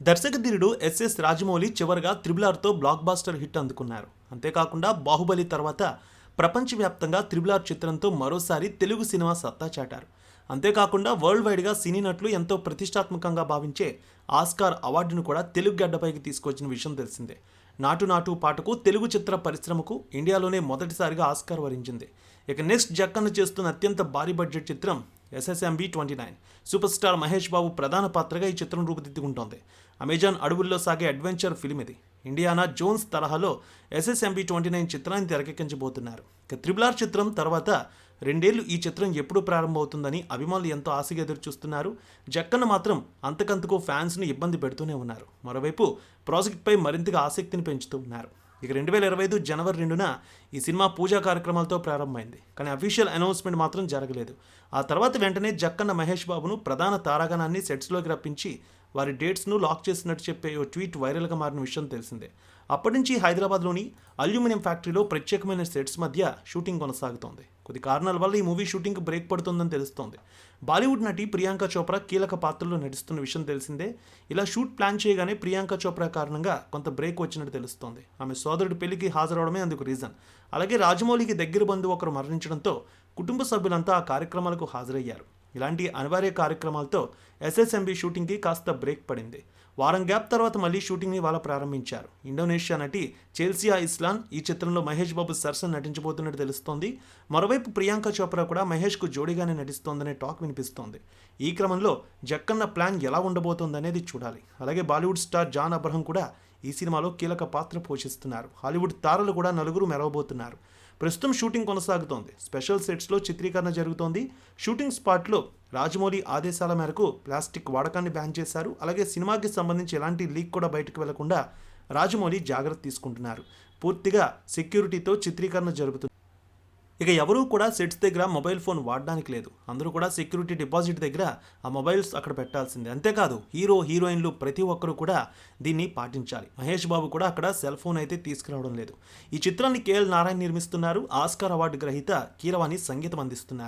దర్శకధీరుడు S S Rajamouli చివరగా triple ఆర్తో blockbuster hit అందుకున్నారు. అంతేకాకుండా బాహుబలి తర్వాత ప్రపంచవ్యాప్తంగా త్రిబుల్ ఆర్ చిత్రంతో మరోసారి తెలుగు సినిమా సత్తా చాటారు. అంతేకాకుండా వరల్డ్ వైడ్గా సినీ నటులు ఎంతో ప్రతిష్టాత్మకంగా భావించే ఆస్కార్ అవార్డును కూడా తెలుగు గడ్డపైకి తీసుకొచ్చిన విషయం తెలిసిందే. నాటు నాటు పాటకు తెలుగు చిత్ర పరిశ్రమకు ఇండియాలోనే మొదటిసారిగా ఆస్కార్ వరించింది. ఇక నెక్స్ట్ జక్కన్న చేస్తున్న అత్యంత భారీ బడ్జెట్ చిత్రం SSMB twenty nine super star Mahesh Babu ప్రధాన పాత్రగా ఈ చిత్రం రూపుదిద్దుకుంటోంది. అమెజాన్ అడవుల్లో సాగే అడ్వెంచర్ ఫిల్మ్ ఇది. ఇండియానా జోన్స్ తరహాలో ఎస్ఎస్ఎంబి ట్వంటీ నైన్ చిత్రాన్ని తెరకెక్కించబోతున్నారు. ఇక త్రిబుల్ ఆర్ చిత్రం తర్వాత రెండేళ్ళు ఈ చిత్రం ఎప్పుడు ప్రారంభమవుతుందని అభిమానులు ఎంతో ఆశగా ఎదురు చూస్తున్నారు జక్కన్న మాత్రం అంతకంతకు ఫ్యాన్స్ను ఇబ్బంది పెడుతూనే ఉన్నారు. మరోవైపు ప్రాజెక్ట్పై మరింతగా ఆసక్తిని పెంచుతూ ఉన్నారు. ఇక రెండు వేల ఇరవై ఐదు జనవరి రెండున ఈ సినిమా పూజా కార్యక్రమాలతో ప్రారంభమైంది. కానీ అఫీషియల్ అనౌన్స్మెంట్ మాత్రం జరగలేదు. ఆ తర్వాత వెంటనే జక్కన్న మహేష్ బాబును ప్రధాన తారాగణాన్ని సెట్స్లోకి రప్పించి వారి డేట్స్ను లాక్ చేసినట్టు చెప్పే ఓ ట్వీట్ వైరల్గా మారిన విషయం తెలిసిందే. అప్పటి నుంచి హైదరాబాద్లోని అల్యూమినియం ఫ్యాక్టరీలో ప్రత్యేకమైన సెట్స్ మధ్య షూటింగ్ కొనసాగుతోంది. కొద్ది కారణాల వల్ల ఈ మూవీ షూటింగ్ బ్రేక్ పడుతుందని తెలుస్తోంది. బాలీవుడ్ నటి ప్రియాంక చోప్రా కీలక పాత్రలో నటిస్తున్న విషయం తెలిసిందే. ఇలా షూట్ ప్లాన్ చేయగానే ప్రియాంక చోప్రా కారణంగా కొంత బ్రేక్ వచ్చినట్టు తెలుస్తోంది. ఆమె సోదరుడి పెళ్ళికి హాజరవడమే అందుకు రీజన్. అలాగే రాజమౌళికి దగ్గర బంధువు ఒకరు మరణించడంతో కుటుంబ సభ్యులంతా ఆ కార్యక్రమాలకు హాజరయ్యారు. ఇలాంటి అనివార్య కార్యక్రమాలతో ఎస్ఎస్ఎంబి షూటింగ్కి కాస్త బ్రేక్ పడింది. వారం గ్యాప్ తర్వాత మళ్ళీ షూటింగ్ని వాళ్ళ ప్రారంభించారు. ఇండోనేషియా నటి చేల్సియా ఇస్లాన్ ఈ చిత్రంలో మహేష్ బాబు సరసన నటించబోతున్నట్టు తెలుస్తోంది. మరోవైపు ప్రియాంక చోప్రా కూడా మహేష్కు జోడీగానే నటిస్తోందనే టాక్ వినిపిస్తోంది. ఈ క్రమంలో జక్కన్న ప్లాన్ ఎలా ఉండబోతోందనేది చూడాలి. అలాగే బాలీవుడ్ స్టార్ జాన్ అబ్రహం కూడా ఈ సినిమాలో కీలక పాత్ర పోషిస్తున్నారు. హాలీవుడ్ తారలు కూడా నలుగురు మెరవబోతున్నారు. ప్రస్తుతం షూటింగ్ కొనసాగుతోంది. స్పెషల్ సెట్స్లో చిత్రీకరణ జరుగుతోంది. షూటింగ్ స్పాట్లో రాజమౌళి ఆదేశాల మేరకు ప్లాస్టిక్ వాడకాన్ని బ్యాన్ చేశారు. అలాగే సినిమాకి సంబంధించి ఎలాంటి లీక్ కూడా బయటకు వెళ్ళకుండా రాజమౌళి జాగ్రత్త తీసుకుంటున్నారు. పూర్తిగా సెక్యూరిటీతో చిత్రీకరణ జరుగుతుంది ఇక ఎవరూ కూడా సెట్స్ దగ్గర మొబైల్ ఫోన్ వాడడానికి లేదు. అందరూ కూడా సెక్యూరిటీ డిపాజిట్ దగ్గర ఆ మొబైల్స్ అక్కడ పెట్టాల్సిందే. అంతేకాదు హీరో హీరోయిన్లు ప్రతి ఒక్కరూ కూడా దీన్ని పాటించాలి. మహేష్ బాబు కూడా అక్కడ సెల్ ఫోన్ అయితే తీసుకురావడం లేదు. ఈ చిత్రాన్ని కేఎల్ నారాయణ నిర్మిస్తున్నారు. ఆస్కార్ అవార్డు గ్రహీత కీరవాణి సంగీతం అందిస్తున్నారు.